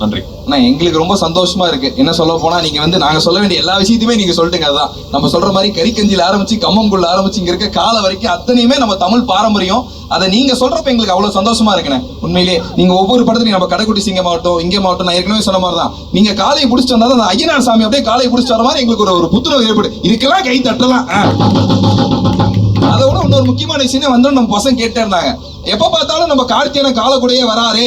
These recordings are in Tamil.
நன்றி. ஆனா எங்களுக்கு ரொம்ப சந்தோஷமா இருக்கு. என்ன சொல்ல போனா நீங்க வந்து நாங்க சொல்ல வேண்டிய எல்லா விஷயத்தையுமே நீங்க சொல்லிட்டுங்க அதுதான் நம்ம சொல்ற மாதிரி கறிக்கஞ்சில ஆரம்பிச்சு கம்மங்குள்ள ஆரம்பிச்சு இங்க இருக்க கால வரைக்கும் அத்தனையுமே நம்ம தமிழ் பாரம்பரியம். அதை நீங்க சொல்றப்ப எங்களுக்கு அவ்வளவு சந்தோஷமா இருக்குண்ணே. உண்மையிலேயே நீங்க ஒவ்வொரு படத்துலையும் நம்ம கடைக்குட்டி சிங்கம் ஆகட்டும் இங்கே மாவட்டம் நான் ஏற்கனவே சொன்ன மாதிரி தான் நீங்க காலையை பிடிச்சிட்டு வந்தா அந்த ஐயனார் சாமி அப்படியே காலையை பிடிச்சிட்டு வர மாதிரி எங்களுக்கு ஒரு ஒரு புத்துணர்வு ஏற்படு. இதுக்கெல்லாம் கை தட்டலாம். அதை விட இன்னொரு முக்கியமான விஷயம் வந்து நம்ம பசங்க கேட்டே இருந்தாங்க. எப்ப பார்த்தாலும் நம்ம கார்த்தியான கூடயே வராதே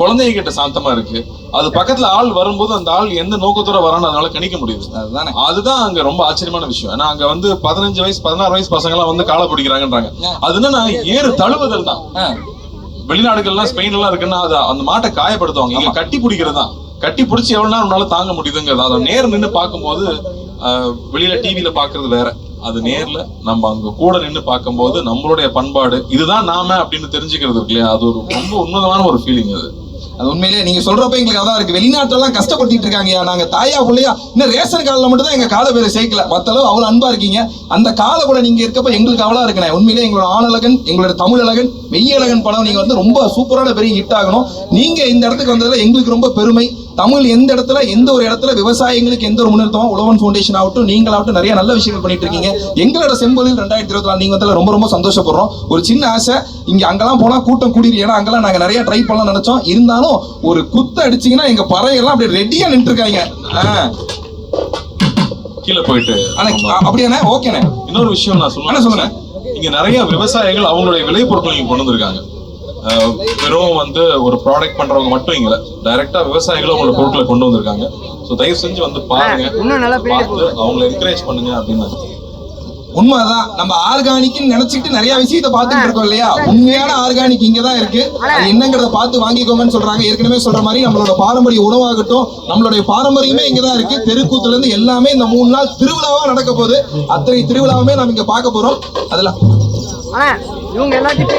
குழந்தைங்க கிட்ட சாந்தமா இருக்கு. அது பக்கத்துல ஆள் வரும்போது அந்த ஆள் எந்த நோக்கத்தோட வரான்னு அதனால கணிக்க முடியுது. அதுதானே. அதுதான் அங்க ரொம்ப ஆச்சரியமான விஷயம். ஏன்னா அங்க வந்து பதினஞ்சு வயசு பதினாறு வயசு பசங்க எல்லாம் வந்து காலை பிடிக்கிறாங்கன்றாங்க. அது என்னன்னா ஏறு தழுவுதல் தான். வெளிநாடுகள்லாம் ஸ்பெயின் எல்லாம் இருக்குன்னா அது அந்த மாட்டை காயப்படுத்துவாங்க. இங்க கட்டி பிடிக்கிறது தான். கட்டி பிடிச்சி எவ்வளவு நேரம் உன்னால தாங்க முடியுதுங்கிறது. அதை நேர் நின்னு பார்க்கும்போது வெளியில டிவில பாக்குறது வேற. அது நேர்ல நம்ம அங்க கூட நின்னு பார்க்கும்போது நம்மளுடைய பண்பாடு இதுதான் நாம அப்படின்னு தெரிஞ்சுக்கிறது இருக்கு இல்லையா? அது ஒரு ரொம்ப உன்னதமான ஒரு ஃபீலிங் அது. அது உண்மையிலேயே நீங்க சொல்றப்ப எங்களுக்கு அதான் இருக்கு. வெளிநாட்டெல்லாம் கஷ்டப்படுத்திட்டு இருக்காங்கயா நாங்க தாயா பிள்ளையா. இன்னும் ரேஷன் கார்டுல மட்டும் தான் எங்க கால பேரை சேர்க்கல. மத்த அளவு அவ்வளவு அன்பா இருக்கீங்க. அந்த கால கூட நீங்க இருக்கப்ப எங்களுக்கு அவ்வளவு இருக்கணும் உண்மையிலேயே எங்களோட ஆணழகன் எங்களோட தமிழழகன் மெய்யழகன் படம் நீங்க வந்து ரொம்ப சூப்பரான பெரிய ஹிட் ஆகணும். நீங்க இந்த இடத்துக்கு வந்ததுல எங்களுக்கு ரொம்ப பெருமை. தமிழ் எந்த இடத்துல எந்த ஒரு இடத்துல விவசாயிகளுக்கு எந்த ஒரு முன்னேற்றமோ உழவன் ஃபவுண்டேஷன் ஆகட்டும் நீங்களாகட்டும் நிறைய நல்ல விஷயங்கள் பண்ணிட்டு இருக்கீங்க எங்களோட செம்பொழில் ரெண்டாயிரத்தி இருபத்தி நாலு நீங்க ரொம்ப ரொம்ப சந்தோஷப்படுறோம். ஒரு சின்ன ஆசை இங்க அங்கெல்லாம் போனா கூட்டம் கூடிரு ஏன்னா அங்கெல்லாம் நாங்க நிறைய ட்ரை பண்ணலாம் நினைச்சோம். இருந்தாலும் ஒரு குத்த அடிச்சீங்கன்னா எங்க பறையெல்லாம் அப்படியே ரெடியா நின்று இருக்காங்க கீழே போயிட்டு. அப்படியாண்ணே? ஓகேண்ணே. இன்னொரு விஷயம் நான் அண்ணா, சொல்லுங்க. இங்க நிறைய விவசாயிகள் அவங்களுடைய விளைபொருட்களை இங்க கொண்டு வந்திருக்காங்க. வெறும் வந்து ஒரு ப்ராடக்ட் பண்றவங்க மட்டும் இங்க டைரக்டா விவசாயிகளும் அவங்களோட பொருட்களை கொண்டு வந்திருக்காங்க. ஸோ தயவு செஞ்சு வந்து பாருங்க. பார்த்து அவங்களை என்கரேஜ் பண்ணுங்க அப்படின்னு உண்மைதான் நம்ம ஆர்கானிக்னு நினைச்சிட்டு நிறைய விஷயத்தை பார்த்துட்டு இருக்கோம் இல்லையா? உண்மையான ஆர்கானிக் இங்க தான் இருக்கு. என்னங்கிறத பார்த்து வாங்கிக்கோங்கன்னு சொல்றாங்க. ஏற்கனவே சொல்ற மாதிரி நம்மளோட பாரம்பரிய உணவாகட்டும் நம்மளுடைய பாரம்பரியமே இங்க தான் இருக்கு. தெருக்கூத்துல இருந்து எல்லாமே இந்த மூணு நாள் திருவிழாவா நடக்க போகுது. அத்தனை திருவிழாவுமே நம்ம இங்க பார்க்க போறோம். அதெல்லாம் அண்ணா இவங்க எல்லாத்தையும்